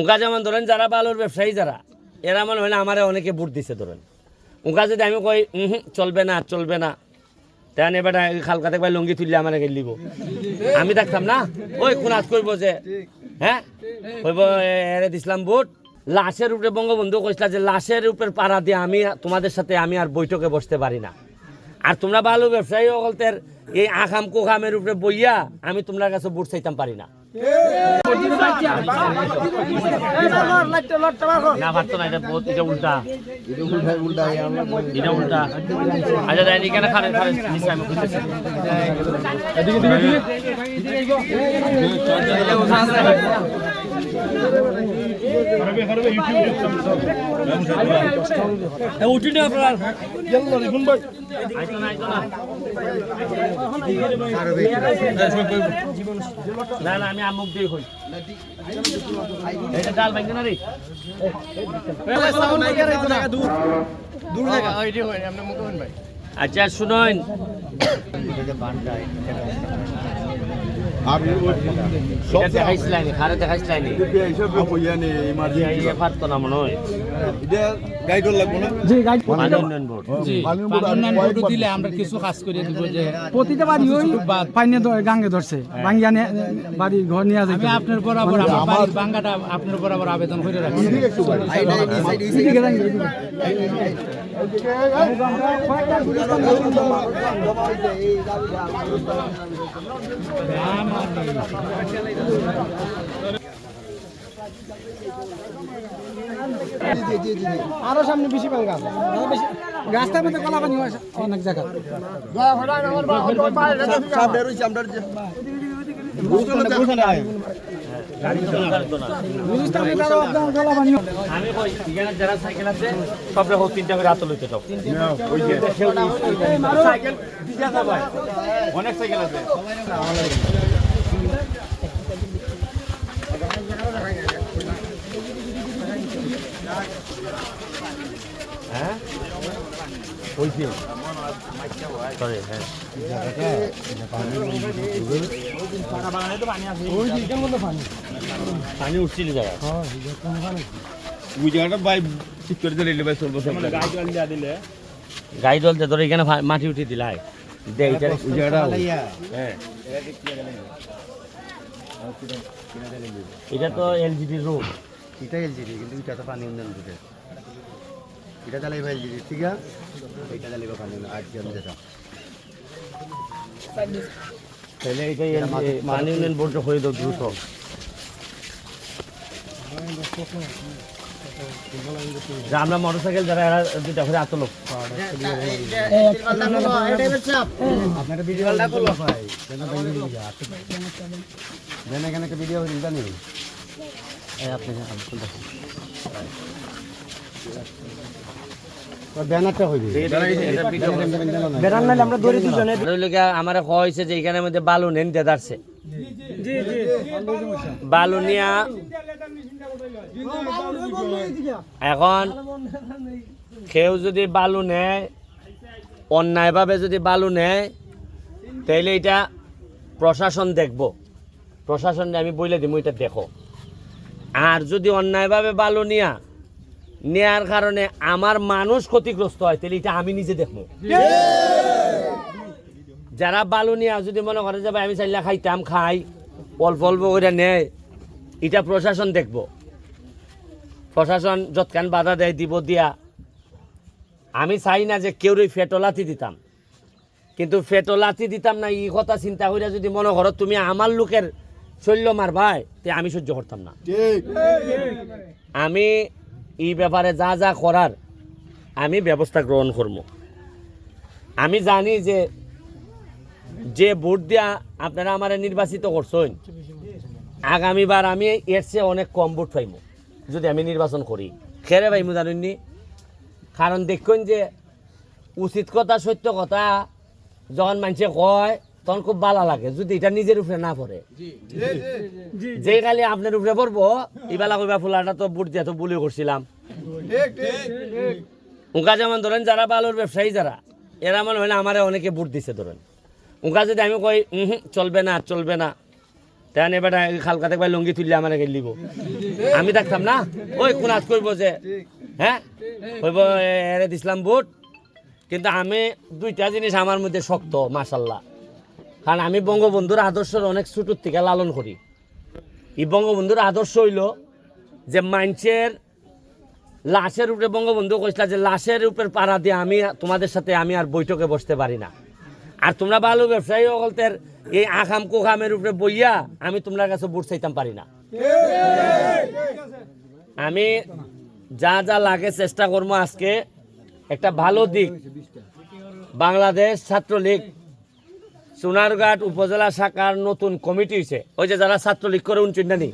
উঁকা যেমন ধরেন যারা বালুর ব্যবসায়ী যারা, এরা মনে হয় না আমারে অনেকে বুট দিছে ধরেন। উঁকা যদি আমি কই, উম চলবে না চলবে না। তেন এবার খালকা থেকে লুঙ্গি তুললে আমার গেলিব আমি দেখতাম না? ওই কোন আজ করব যে হ্যাঁ? কইব এরে দিছিলাম বুট লাশের উপরে বঙ্গবন্ধু কইসলা যে, লাশের উপরে পাড়া দিয়ে আমি, তোমাদের সাথে আমি আর বৈঠকে বসতে পারি না। আর তোমরা ভালো ব্যবসায়ী সকলদের এই আখাম কোখামের উপরে বইয়া আমি তোমার কাছে বুট চাইতাম পারি না। না পারতো না এটা বহুত এটা উল্টা। এটা উল্টা। আচ্ছা আমি বুঝতেছি আইতো না আইতো না না না আমি আমুক দিয়ে হই এটা ডাল ভাঙবে না রে আচ্ছা শুনুন। আপনি এটা দেখাইছিলাম খারে দেখাইছিলাম এইসব হইয়া নেই ইয়ে পারতো না মনে হয় এটা গাইড লাগবো না পানি উন্নয়ন বোর্ড উন্নয়ন দিলে আমরা কিছু কাজ করে দিব যে প্রতিটা বাড়ি ওই পাইনে গাঙ্গে ধরছে ভাঙ্গিয়া বাড়ি ঘর নিয়ে আমি আপনার বরাবর আমার বাঙ্গাটা আপনার বরাবর আবেদন করে রাখছি। আরও সামনে বেশি পান গাছ। রাস্তার মধ্যে কলা পানি হয় অনেক জায়গা। যারা সাইকেল আছে সব রকম তিনটা করে হাত লইতে সব অনেক সাইকেল আছে। হ্যাঁ? সরি হ্যাঁ। পানি। উঠছিল জায়গা ওই জায়গাটা ঠিক করে দিলে ভাই চলবো সব গাই দল। ধরে এখানে মাটি উঠে দিলাই দে এটা ওই জায়গাটা হ্যাঁ। এটা তো এলজিডি রোড। এটা এলজিডি কিন্তু এটা তো পানি উন্নয়ন রুটে। এটা চালাইবা এলজিডি ঠিক আছে? এটা চালাইবা পানি উন্নয়ন আর কি যেটা তাহলে এটা LGD পানি উন্নয়ন বোর্ড হয়ে দাও দ্রুত। আমরা মোটরসাইকেল যারা এরা দুইটা করে আতলো ভিডিও আপনি আমরা হয়েছে যে এখানের মধ্যে বালু নেন দেদারছে বালু নিয়া এখন কেউ যদি বালু নেয় অন্যায়ভাবে যদি বালু নেয় তাইলে এটা প্রশাসন দেখব। প্রশাসন আমি বলে দিব এটা দেখো। আর যদি অন্যায়ভাবে বালু নিয়া, নেয়ার কারণে আমার মানুষ ক্ষতিগ্রস্ত হয়, তাহলে এটা আমি নিজে দেখব। যারা বালু নিয়ে যদি মনে করে যে, ভাই, আমি চাইলে খাইতাম, খাই, অল্প অল্প করে নেয়, এটা প্রশাসন দেখব। প্রশাসন যৎকান বাধা দেয়, দিব, দিয়া। আমি চাই না যে কেউ ফেটলাতি দিতাম। কিন্তু ফেটলাতি দিতাম না এই কথা চিন্তা করে যদি মনে করো তুমি আমার লোকের শৈল্য মার ভাই তে আমি সহ্য করতাম না। আমি এই ব্যাপারে যা যা করার আমি ব্যবস্থা গ্রহণ করব। আমি জানি যে যে ভোট দিয়া আপনারা আমার নির্বাচিত করছেন আগামীবার আমি এর চেয়ে অনেক কম ভোট পাইব যদি আমি নির্বাচন করি। খেরে পাইমু জানেননি কারণ দেখুন যে উচিত কথা সত্য কথা যখন মানুষে কয় তখন খুব ভালো লাগে যদি এটা নিজের উপরে না পড়ে। যে খালি আপনার উপরে পড়ব ইবেলা কইবা ফুলাটা তো বুট দিয়ে তো বুলি করছিলাম। ঠিক ঠিক। উঁকা যেমন ধরেন যারা বালুর ব্যবসায়ী যারা এরা মনে হয় না আমারে অনেকে বুট দিছে ধরেন। উঁকা যদি আমি কই উম চলবে না চলবে না তেন এবার খালকা থেকে লুঙ্গি তুললে আমার গেলিব আমি থাকতাম না? ওই কোন হাত করব যে হ্যাঁ? কইব এরে দিছিলাম বুট কিন্তু আমি দুইটা জিনিস আমার মধ্যে শক্ত মাসাল্লাহ কারণ আমি বঙ্গবন্ধুর আদর্শের অনেক ছোটোর থেকে লালন করি। এই বঙ্গবন্ধুর আদর্শ হইল যে মানুষের লাশের উপরে বঙ্গবন্ধু কইসলা যে লাশের উপরে পাড়া দিয়ে আমি তোমাদের সাথে আমি আর বৈঠকে বসতে পারি না। আর তোমরা ভালো ব্যবসায়ী অগলতের এই আখাম কোখামের উপরে বইয়া আমি তোমার কাছে বুট চাইতাম পারি না। আমি যা যা লাগে চেষ্টা করব আজকে। একটা ভালো দিক, বাংলাদেশ ছাত্রলীগ সোনারঘাট উপজেলা শাখার নতুন কমিটি হয়েছে ওই যে যারা ছাত্রলীগ করে উনচিন্দানি